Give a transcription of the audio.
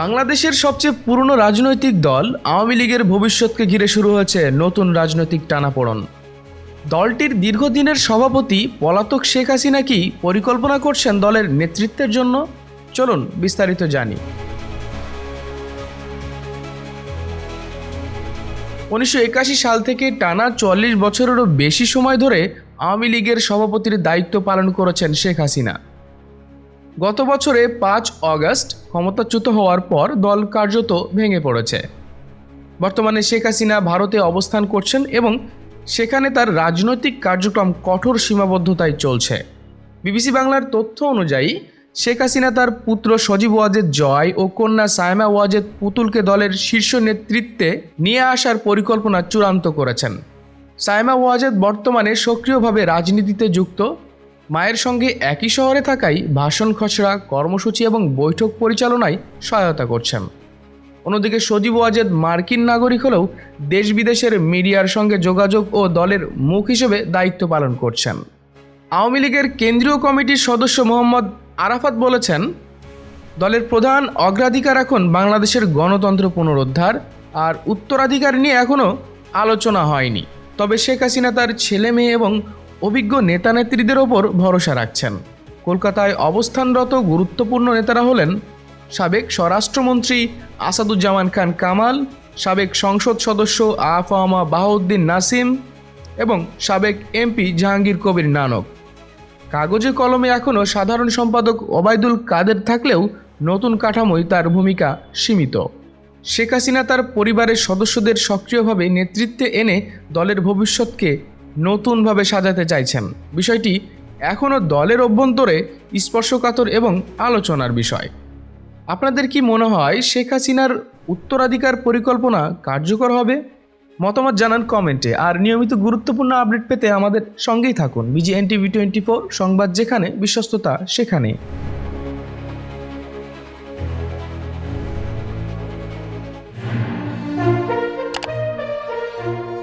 বাংলাদেশের সবচেয়ে পুরনো রাজনৈতিক দল আওয়ামী লীগের ভবিষ্যৎকে ঘিরে শুরু হয়েছে নতুন রাজনৈতিক টানাপোড়ন। দলটির দীর্ঘদিনের সভাপতি পলাতক শেখ হাসিনা কি পরিকল্পনা করছেন দলের নেতৃত্বের জন্য? চলুন বিস্তারিত জানি। উনিশশো একাশি সাল থেকে টানা চল্লিশ বছরেরও বেশি সময় ধরে আওয়ামী লীগের সভাপতির দায়িত্ব পালন করেছেন শেখ হাসিনা। গত বছরে পাঁচ অগস্ট ক্ষমতাচ্যুত হওয়ার পর দল কার্যত ভেঙে পড়েছে। বর্তমানে শেখ হাসিনা ভারতে অবস্থান করছেন এবং সেখানে তার রাজনৈতিক কার্যক্রম কঠোর সীমাবদ্ধতায় চলছে। বিবিসি বাংলার তথ্য অনুযায়ী, শেখ হাসিনা তার পুত্র সজীব ওয়াজেদ জয় ও কন্যা সায়মা ওয়াজেদ পুতুলকে দলের শীর্ষ নেতৃত্বে নিয়ে আসার পরিকল্পনা চূড়ান্ত করেছেন। সায়মা ওয়াজেদ বর্তমানে সক্রিয়ভাবে রাজনীতিতে যুক্ত মায়ের সঙ্গে একই শহরে থাকাই ভাষণ খসড়া, কর্মসূচি এবং বৈঠক পরিচালনায় সহায়তা করছেন। অন্যদিকে সজীব ওয়াজেদ মার্কিন নাগরিক হলেও দেশ বিদেশের মিডিয়ার সঙ্গে যোগাযোগ ও দলের মুখ হিসেবে দায়িত্ব পালন করছেন। আওয়ামী লীগের কেন্দ্রীয় কমিটির সদস্য মোহাম্মদ আরাফাত বলেছেন, দলের প্রধান অগ্রাধিকার এখন বাংলাদেশের গণতন্ত্র পুনরুদ্ধার আর উত্তরাধিকার নিয়ে এখনও আলোচনা হয়নি। তবে শেখ হাসিনা তার ছেলে মেয়ে এবং অভিজ্ঞ নেতানেত্রীদের ওপর ভরসা রাখছেন। কলকাতায় অবস্থানরত গুরুত্বপূর্ণ নেতারা হলেন সাবেক স্বরাষ্ট্রমন্ত্রী আসাদুজ্জামান খান কামাল, সাবেক সংসদ সদস্য আফামা বাহাউদ্দিন নাসিম এবং সাবেক এমপি জাহাঙ্গীর কবির নানক। কাগজে কলমে এখনও সাধারণ সম্পাদক ওবায়দুল কাদের থাকলেও নতুন কাঠামোয় তার ভূমিকা সীমিত। শেখ হাসিনা তার পরিবারের সদস্যদের সক্রিয়ভাবে নেতৃত্বে এনে দলের ভবিষ্যৎকে নতুনভাবে সাজাতে চাইছেন। বিষয়টি এখনও দলের অভ্যন্তরে স্পর্শকাতর এবং আলোচনার বিষয়। আপনাদের কি মনে হয় শেখ হাসিনার উত্তরাধিকার পরিকল্পনা কার্যকর হবে? মতামত জানান কমেন্টে। আর নিয়মিত গুরুত্বপূর্ণ আপডেট পেতে আমাদের সঙ্গেই থাকুন। বিজিএন টিভি টোয়েন্টি ফোর সংবাদ যেখানে, বিশ্বস্ততা সেখানে